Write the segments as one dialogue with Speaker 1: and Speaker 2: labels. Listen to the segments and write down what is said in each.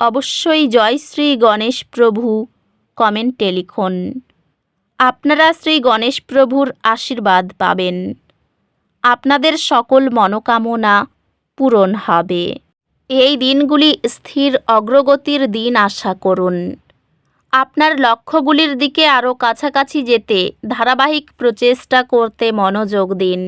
Speaker 1: অবশ্যই জয় শ্রী গণেশ প্রভু, কমেন্টে লিখুন। আপনারা শ্রী গণেশ প্রভুর আশীর্বাদ পাবেন। আপনাদের সকল মনোকামনা পূরণ হবে। এই দিনগুলি স্থির অগ্রগতির দিন আশা করুন। আপনার লক্ষ্যগুলির দিকে আরও কাছাকাছি যেতে ধারাবাহিক প্রচেষ্টা করতে মনোযোগ দিন।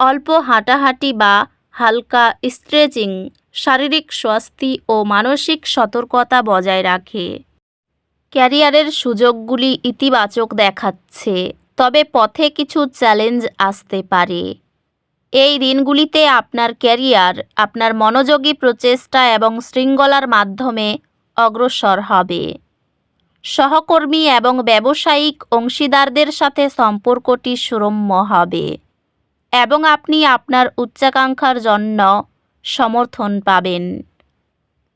Speaker 1: অল্প হাঁটাহাঁটি বা হালকা স্ট্রেচিং শারীরিক স্বাস্থ্য ও মানসিক সতর্কতা বজায় রাখে। ক্যারিয়ারের সুযোগগুলি ইতিবাচক দেখাচ্ছে, তবে পথে কিছু চ্যালেঞ্জ আসতে পারে। এই দিনগুলিতে আপনার ক্যারিয়ার, আপনার মনোযোগী প্রচেষ্টা এবং শৃঙ্খলার মাধ্যমে অগ্রসর হবে। সহকর্মী এবং ব্যবসায়িক অংশীদারদের সাথে সম্পর্কটি সুরম্য হবে এবং আপনি আপনার উচ্চাকাঙ্ক্ষার জন্য সমর্থন পাবেন।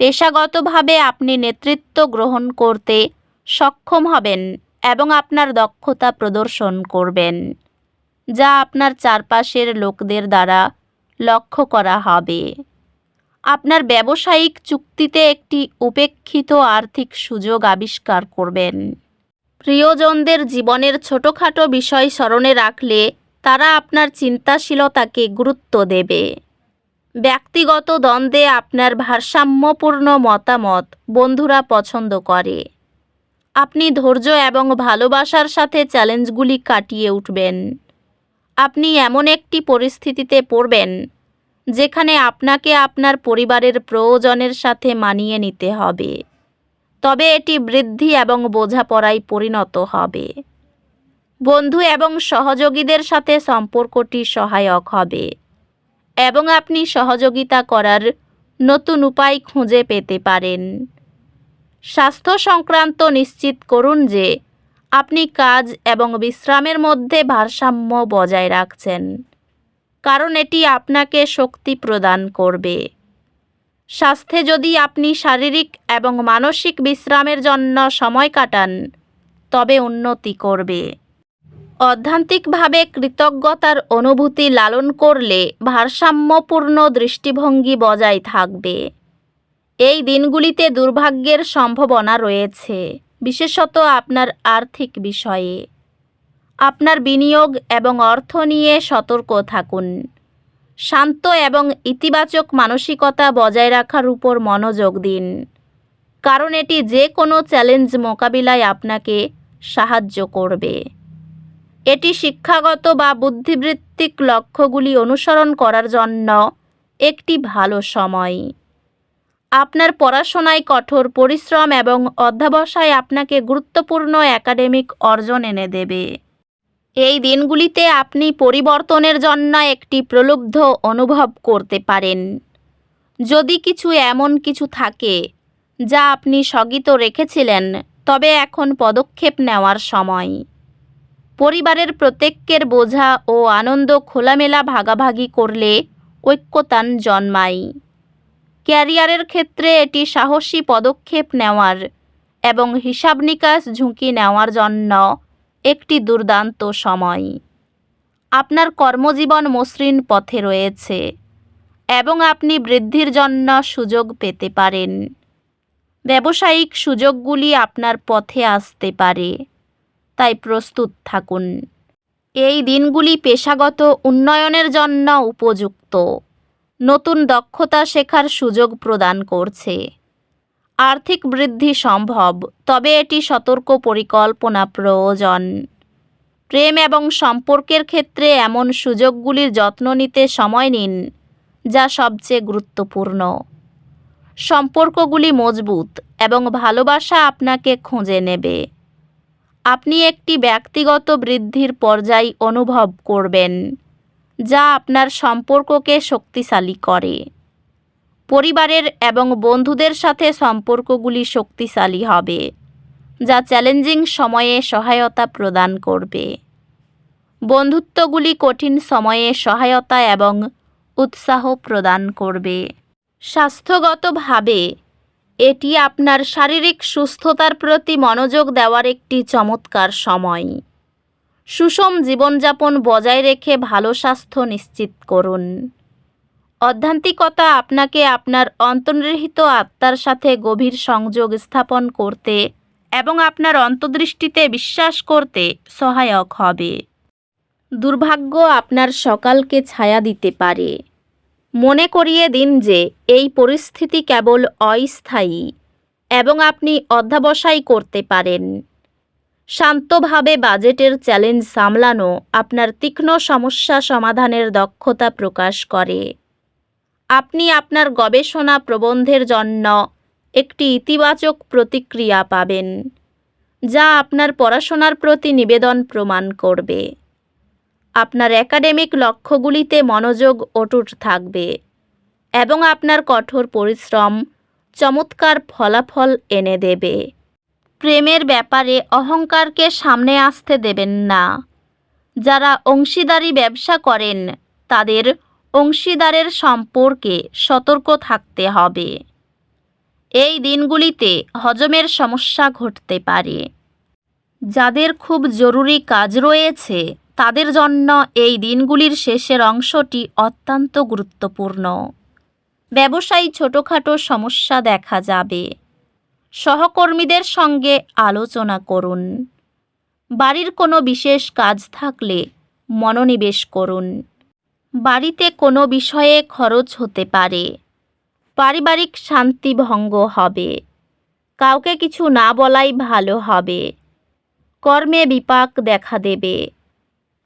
Speaker 1: পেশাগতভাবে আপনি নেতৃত্ব গ্রহণ করতে সক্ষম হবেন এবং আপনার দক্ষতা প্রদর্শন করবেন, যা আপনার চারপাশের লোকদের দ্বারা লক্ষ্য করা হবে। আপনার ব্যবসায়িক চুক্তিতে একটি উপেক্ষিত আর্থিক সুযোগ আবিষ্কার করবেন। প্রিয়জনদের জীবনের ছোটোখাটো বিষয় স্মরণে রাখলে তারা আপনার চিন্তাশীলতাকে গুরুত্ব দেবে। ব্যক্তিগত দ্বন্দ্বে আপনার ভারসাম্যপূর্ণ মতামত বন্ধুরা পছন্দ করে। আপনি ধৈর্য এবং ভালোবাসার সাথে চ্যালেঞ্জগুলি কাটিয়ে উঠবেন। আপনি এমন একটি পরিস্থিতিতে পড়বেন, যেখানে আপনাকে আপনার পরিবারের প্রয়োজনের সাথে মানিয়ে নিতে হবে। তবে এটি বৃদ্ধি এবং বোঝাপড়ায় পরিণত হবে। বন্ধু এবং সহযোগীদের সাথে সম্পর্কটি সহায়ক হবে। এবং আপনি সহযোগিতা করার নতুন উপায় খুঁজে পেতে পারেন। স্বাস্থ্য সংক্রান্ত নিশ্চিত করুন যে আপনি কাজ এবং বিশ্রামের মধ্যে ভারসাম্য বজায় রাখছেন, কারণ এটি আপনাকে শক্তি প্রদান করবে। স্বাস্থ্যে যদি আপনি শারীরিক এবং মানসিক বিশ্রামের জন্য সময় কাটান, তবে উন্নতি করবে। অধ্যান্তিকভাবে কৃতজ্ঞতার অনুভূতি লালন করলে ভারসাম্যপূর্ণ দৃষ্টিভঙ্গি বজায় থাকবে। এই দিনগুলিতে দুর্ভাগ্যের সম্ভাবনা রয়েছে, বিশেষত আপনার আর্থিক বিষয়ে। আপনার বিনিয়োগ এবং অর্থ নিয়ে সতর্ক থাকুন। শান্ত এবং ইতিবাচক মানসিকতা বজায় রাখার উপর মনোযোগ দিন, কারণ এটি যে কোনো চ্যালেঞ্জ মোকাবিলায় আপনাকে সাহায্য করবে। এটি শিক্ষাগত বা বুদ্ধিবৃত্তিক লক্ষ্যগুলি অনুসরণ করার জন্য একটি ভালো সময়। আপনার পড়াশোনায় কঠোর পরিশ্রম এবং অধ্যাবসায় আপনাকে গুরুত্বপূর্ণ একাডেমিক অর্জন এনে দেবে। এই দিনগুলিতে আপনি পরিবর্তনের জন্য একটি প্রলুব্ধ অনুভব করতে পারেন। যদি কিছু এমন কিছু থাকে, যা আপনি স্থগিত রেখেছিলেন, তবে এখন পদক্ষেপ নেওয়ার সময়। পরিবারের প্রত্যেকের বোঝা ও আনন্দ খোলামেলা ভাগাভাগি করলে ঐক্যতান জন্মায়। ক্যারিয়ারের ক্ষেত্রে এটি সাহসী পদক্ষেপ নেওয়ার এবং হিসাব নিকাশ ঝুঁকি নেওয়ার জন্য একটি দুর্দান্ত সময়। আপনার কর্মজীবন মসৃণ পথে রয়েছে এবং আপনি বৃদ্ধির জন্য সুযোগ পেতে পারেন। ব্যবসায়িক সুযোগগুলি আপনার পথে আসতে পারে। তাই প্রস্তুত থাকুন। এই দিনগুলি পেশাগত উন্নয়নের জন্য উপযুক্ত। নতুন দক্ষতা শেখার সুযোগ প্রদান করছে। আর্থিক বৃদ্ধি সম্ভব, তবে এটি সতর্ক পরিকল্পনা প্রয়োজন। প্রেম এবং সম্পর্কের ক্ষেত্রে এমন সুযোগগুলির যত্ন নিতে সময় নিন, যা সবচেয়ে গুরুত্বপূর্ণ। সম্পর্কগুলি মজবুত এবং ভালোবাসা আপনাকে খুঁজে নেবে। আপনি একটি ব্যক্তিগত বৃদ্ধির পর্যায় অনুভব করবেন, যা আপনার সম্পর্ককে শক্তিশালী করে। পরিবারের এবং বন্ধুদের সাথে সম্পর্কগুলি শক্তিশালী হবে, যা চ্যালেঞ্জিং সময়ে সহায়তা প্রদান করবে। বন্ধুত্বগুলি কঠিন সময়ে সহায়তা এবং উৎসাহ প্রদান করবে। স্বাস্থ্যগতভাবে এটি আপনার শারীরিক সুস্থতার প্রতি মনোযোগ দেওয়ার একটি চমৎকার সময়। সুষম জীবনযাপন বজায় রেখে ভালো স্বাস্থ্য নিশ্চিত করুন। অধ্যান্তিকতা আপনাকে আপনার অন্তর্নিহিত আত্মার সাথে গভীর সংযোগ স্থাপন করতে এবং আপনার অন্তর্দৃষ্টিতে বিশ্বাস করতে সহায়ক হবে। দুর্ভাগ্য আপনার সকালকে ছায়া দিতে পারে। মনে করিয়ে দিন যে এই পরিস্থিতি কেবল অস্থায়ী এবং আপনি অধ্যাবসায় করতে পারেন। শান্তভাবে বাজেটের চ্যালেঞ্জ সামলানো আপনার তীক্ষ্ণ সমস্যা সমাধানের দক্ষতা প্রকাশ করে। আপনি আপনার গবেষণা প্রবন্ধের জন্য একটি ইতিবাচক প্রতিক্রিয়া পাবেন, যা আপনার পড়াশোনার প্রতি নিবেদন প্রমাণ করবে। আপনার একাডেমিক লক্ষ্যগুলিতে মনোযোগ অটুট থাকবে এবং আপনার কঠোর পরিশ্রম, চমৎকার ফলাফল এনে দেবে। প্রেমের ব্যাপারে অহংকারকে সামনে আসতে দেবেন না। যারা অংশীদারি ব্যবসা করেন, তাদের অংশীদারের সম্পর্কে সতর্ক থাকতে হবে। এই দিনগুলিতে হজমের সমস্যা ঘটতে পারে। যাদের খুব জরুরি কাজ রয়েছে তাদের জন্য এই দিনগুলির শেষের অংশটি অত্যন্ত গুরুত্বপূর্ণ। ব্যবসায়ী ছোটোখাটো সমস্যা দেখা যাবে। সহকর্মীদের সঙ্গে আলোচনা করুন। বাড়ির কোনো বিশেষ কাজ থাকলে মনোনিবেশ করুন। বাড়িতে কোনো বিষয়ে খরচ হতে পারে। পারিবারিক শান্তি ভঙ্গ হবে। কাউকে কিছু না বলাই ভালো হবে। কর্মে বিপাক দেখা দেবে।